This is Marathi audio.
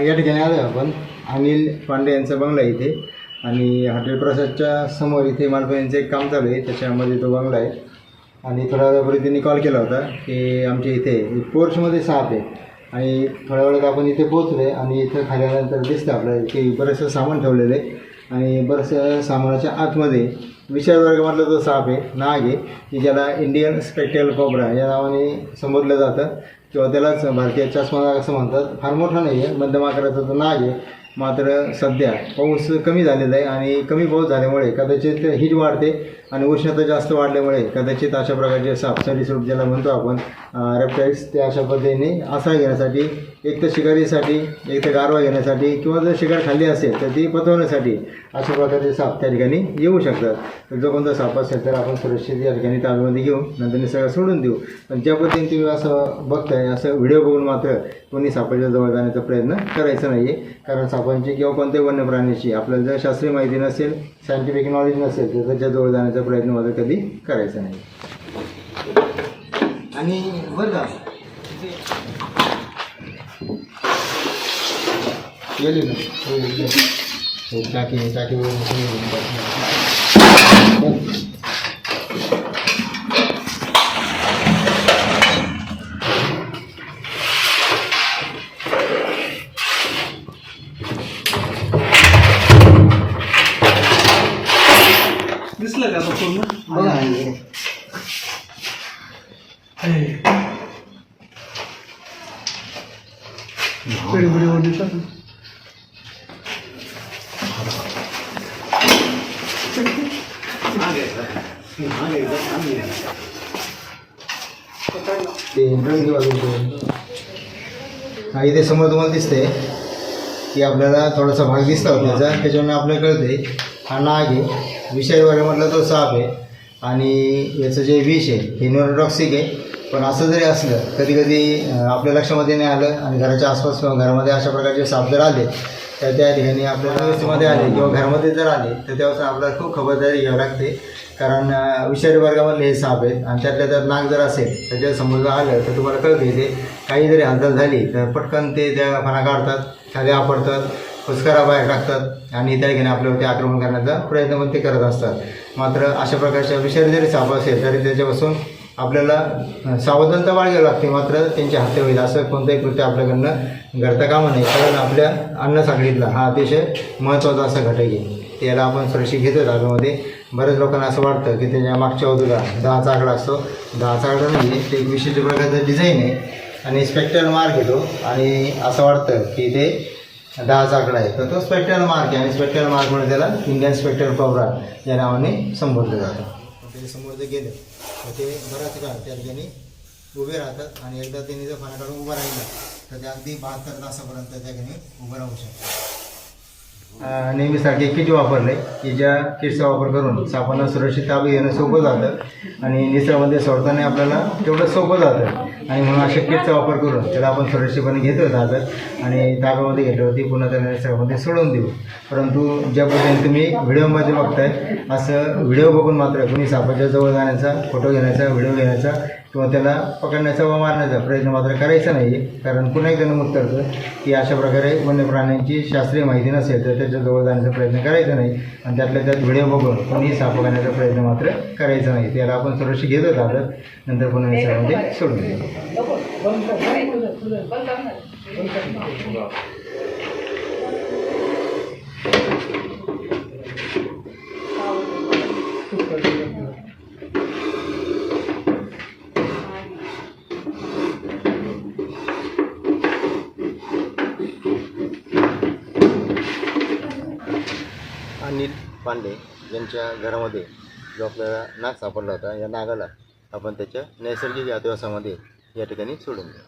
या ठिकाणी आलो आपण. अनिल पांडे यांचा बंगला आहे इथे. आणि हॉटेल प्रसादच्या समोर इथे मालपाणीचं एक काम चालू आहे. त्याच्यामध्ये तो बंगला आहे. आणि थोड्या वेळापूर्वी त्यांनी कॉल केला होता की आमच्या इथे पोर्चमध्ये साप आहे. आणि थोड्या वेळात आपण इथे पोचलो आहे आणि इथं खाली आल्यानंतर दिसतं आपलं की बरंचसं सामान ठेवलेलं आहे. आणि बरंचसं सामानाच्या आतमध्ये विषय वर्गामधला जो साप आहे नाग आहे की ज्याला इंडियन स्पेक्टेल कोबरा या नावाने संबोधलं जातं. किंवा त्यालाच भारतीय चष्मा असं म्हणतात. फार मोठा नाही आहे मध्यम आकाराचा तो नाग आहे मात्र सध्या पाऊस कमी झालेला आहे आणि कमी पाऊस झाल्यामुळे कदाचित हीट वाढते आणि उष्णता जास्त वाढल्यामुळे कदाचित अशा प्रकारचे साप सरीसृप ज्याला म्हणतो आपण रेप्टाईल्स ते अशा पद्धतीने आसरा घेण्यासाठी एक तर शिकारीसाठी एक तर गारवा घेण्यासाठी किंवा जर शिकार खाल्ली असेल तर ती पचवण्यासाठी अशा प्रकारचे साप त्या ठिकाणी येऊ शकतात. तर जो कोणता साप असेल तर आपण सुरक्षित या ठिकाणी तालुमध्ये घेऊ नंतर सगळं सोडून देऊ. पण ज्या पद्धतीने तुम्ही असं बघताय असं व्हिडिओ बघून मात्र कोणी सापाच्या जवळ जाण्याचा प्रयत्न करायचा नाही आहे कारण सापांची किंवा कोणत्याही वन्य प्राण्याची आपल्याला जर शास्त्रीय माहिती नसेल सायंटिफिक नॉलेज नसेल तर त्याच्याजवळ जाण्याचा प्रयत्न मात्र कधी करायचा नाही. आणि बरं का गेली ना? हो. हो, टाकी ते हा इथे समोर तुम्हाला दिसते की आपल्याला थोडासा भाग दिसला होता त्याचा त्याच्यामुळे आपल्याला कळते हा नाग आहे. विषय वगैरे म्हटलं तो साप आहे आणि याचं जे विष आहे हे न्यूरोटॉक्सिक आहे. पण असं जरी असलं कधी कधी आपल्या लक्षामध्ये नाही आलं आणि घराच्या आसपास किंवा घरामध्ये अशा प्रकारचे साप जर आले तर त्या ठिकाणी आपल्याला व्यवस्थेमध्ये आले किंवा घरामध्ये जर आले तर त्यापासून आपल्याला खूप खबरदारी घ्यावी लागते. कारण विषारी वर्गामधले हे साप आहेत आणि त्यातल्या त्यात नाग जर असेल त्याच्यासमोर आलं तर तुम्हाला कळते ते काही जरी हालचाल झाली तर पटकन ते त्या फणा काढतात खाली आपडतात फुसकारा बाहेर टाकतात आणि त्या ठिकाणी आपल्यावरती आक्रमण करण्याचा प्रयत्न पण ते करत असतात. मात्र अशा प्रकारच्या विषारी जरी साप असेल तरी त्याच्यापासून आपल्याला सावधानता बाळगावी लागते मात्र त्यांच्या हत्या होईल असं कोणतंही कृत्य आपल्याकडनं घडता कामा नाही कारण आपल्या अन्नसाखळीतला हा अतिशय महत्त्वाचा असा घटक आहे. त्याला आपण सुरक्षित घेतो धाब्यामध्ये बऱ्याच लोकांना असं वाटतं की त्याच्या मागच्या बाजूला दहाचा आकडा असतो. दहाचा आकडा नाही आहे ते एक विशिष्ट प्रकारचं डिझाईन आहे. आणि स्पेक्ट्रल मार्क येतो आणि असं वाटतं की ते दहाचा आकडा आहे. तर तो स्पेक्ट्रल मार्क आहे आणि स्पेक्ट्रल मार्कमुळे त्याला इंडियन स्पेक्ट्रल कोब्रा या नावाने संबोधलं जातं. त्याच्यासमोर गेलं तर ते बराच काळ त्या ठिकाणी उभे राहतात आणि एकदा त्यांनी जर पाण्याकडून उभं राहिलं तर ते अगदी बहात्तर तासापर्यंत त्या ठिकाणी उभं राहू शकतात. अं, नेहमीसारखे किट वापरले की ज्या किटचा वापर करून सापांना सुरक्षित ताबा घेणं सोपं जातं आणि निसर्गामध्ये सोडताना आपल्याला तेवढं सोपं जातं. आणि म्हणून अशा किटचा वापर करून त्याला आपण सुरक्षितपणे घेतो ताब्यात आणि ताब्यामध्ये घेतल्यावरती पुन्हा त्याला निसर्गामध्ये सोडून देऊ. परंतु ज्या पद्धतीने तुम्ही व्हिडिओमध्ये बघताय असं व्हिडिओ बघून मात्र कोणी सापाच्या जवळ जाण्याचा फोटो घेण्याचा व्हिडिओ घेण्याचा किंवा त्याला पकडण्याचा व मारण्याचा प्रयत्न मात्र करायचा नाही कारण पुन्हा एकदा नमूद करतो की अशा प्रकारे वन्य प्राण्यांची शास्त्रीय माहिती नसेल तर त्याच्याजवळ जाण्याचा प्रयत्न करायचा नाही. आणि त्यातल्या त्यात व्हिडिओ बघून कोणीही साप करण्याचा प्रयत्न मात्र करायचा नाही. त्याला आपण सुरक्षित घेतो ताब्यात नंतर पुन्हा याच्यामध्ये म्हणजे सोडून देतो अनिल पांडे यांच्या घरामध्ये जो आपल्याला नाग सापडला होता या नागाला आपण त्याच्या नैसर्गिक अधिवासामध्ये या ठिकाणी सोडून द्या